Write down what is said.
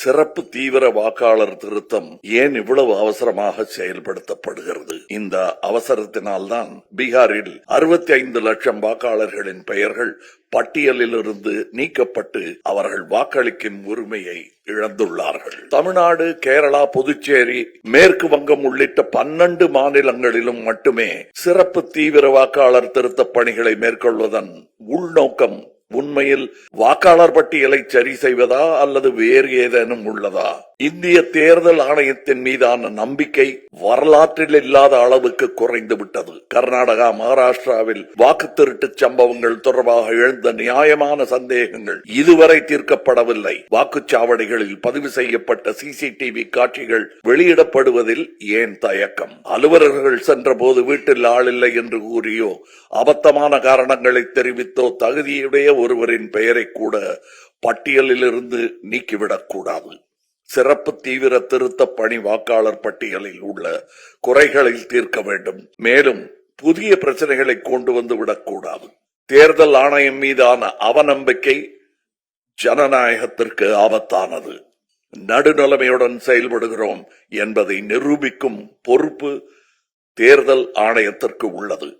சிறப்பு தீவிர வாக்காளர் திருத்தம் ஏன் இவ்வளவு அவசரமாக செயல்படுத்தப்படுகிறது? இந்த அவசரத்தினால்தான் பீகாரில் அறுபத்தி ஐந்து லட்சம் வாக்காளர்களின் பெயர்கள் பட்டியலிலிருந்து நீக்கப்பட்டு அவர்கள் வாக்களிக்கும் உரிமையை இழந்துள்ளார்கள். தமிழ்நாடு கேரளா புதுச்சேரி மேற்கு வங்கம் உள்ளிட்ட பன்னெண்டு மாநிலங்களிலும் மட்டுமே சிறப்பு தீவிர வாக்காளர் திருத்த பணிகளை மேற்கொள்வதன் உள்நோக்கம் உண்மையில் வாக்காளர் பட்டியலை சரி செய்வதா அல்லது வேறு ஏதேனும் உள்ளதா? இந்திய தேர்தல் ஆணையத்தின் மீதான நம்பிக்கை வரலாற்றில் இல்லாத அளவுக்கு குறைந்து விட்டது. கர்நாடகா மகாராஷ்டிராவில் வாக்கு திருட்டு சம்பவங்கள் தொடர்பாக எழுந்த நியாயமான சந்தேகங்கள் இதுவரை தீர்க்கப்படவில்லை. வாக்குச்சாவடிகளில் பதிவு செய்யப்பட்ட சிசிடிவி காட்சிகள் வெளியிடப்படுவதில் ஏன் தயக்கம்? அலுவலர்கள் சென்றபோது வீட்டில் ஆளில்லை என்று கூறியோ அபத்தமான காரணங்களை தெரிவித்தோ தகுதியுடைய ஒருவரின் பெயரை கூட பட்டியலிலிருந்து நீக்கிவிடக் கூடாது சிறப்பு தீவிர திருத்த பணி வாக்காளர் பட்டியலில் உள்ள குறைகளை தீர்க்க வேண்டும். மேலும் புதிய பிரச்சனைகளை கொண்டு வந்து விடக்கூடாது. தேர்தல் ஆணையம் மீதான அவநம்பிக்கை ஜனநாயகத்திற்கு ஆபத்தானது. நடுநிலைமையுடன் செயல்படுகிறோம் என்பதை நிரூபிக்கும் பொறுப்பு தேர்தல் ஆணையத்திற்கு உள்ளது.